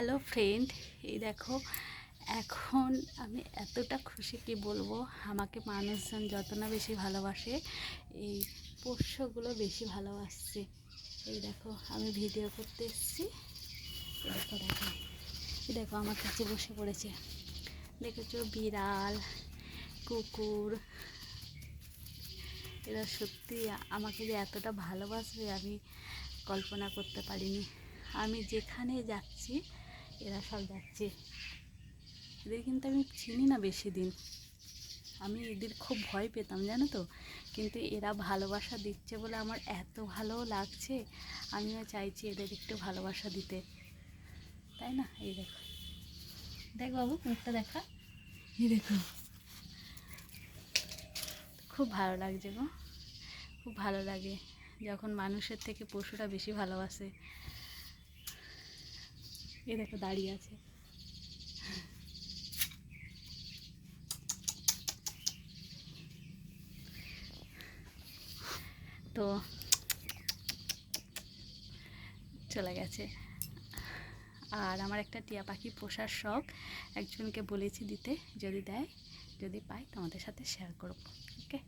Hello friend এই দেখো, এখন আমি এতটা খুশি কি বলব? আমাকে মানুষজন যত না বেশি ভালোবাসে, এই পোষ্যগুলো বেশি ভালোবাসছে। এই দেখো, আমি ভিডিও করতে এসেছি। দেখো দেখো, এই দেখো, আমার কাছে বসে পড়েছে। দেখেছ, বিড়াল, কুকুর। এরা সত্যি আমাকে যে এতটা ভালোবাসবে আমি কল্পনা করতে পারিনি। আমি যেখানে যাচ্ছি, এরা সব যাচ্ছে। এদের কিন্তু আমি চিনি না বেশি দিন। আমি এদের খুব ভয় পেতাম, জানো তো? কিন্তু এরা ভালোবাসা দিচ্ছে বলে আমার এত ভালো লাগছে, আমিও চাইছি এদের একটু ভালোবাসা দিতে। তাই না? এই দেখো। দেখ বাবু, মুখটা দেখা। এই দেখো। খুব ভালো লাগছে গো। খুব ভালো লাগে যখন মানুষের থেকে পশুরা বেশি ভালোবাসে। এ দেখো দাঁড়িয়ে আছে। তো চলে গেছে। আর আমার একটা টিয়া পাখি পোষার শখ, একজনকে বলেছি দিতে, যদি দেয়, যদি পাই তোমাদের সাথে শেয়ার করব ওকে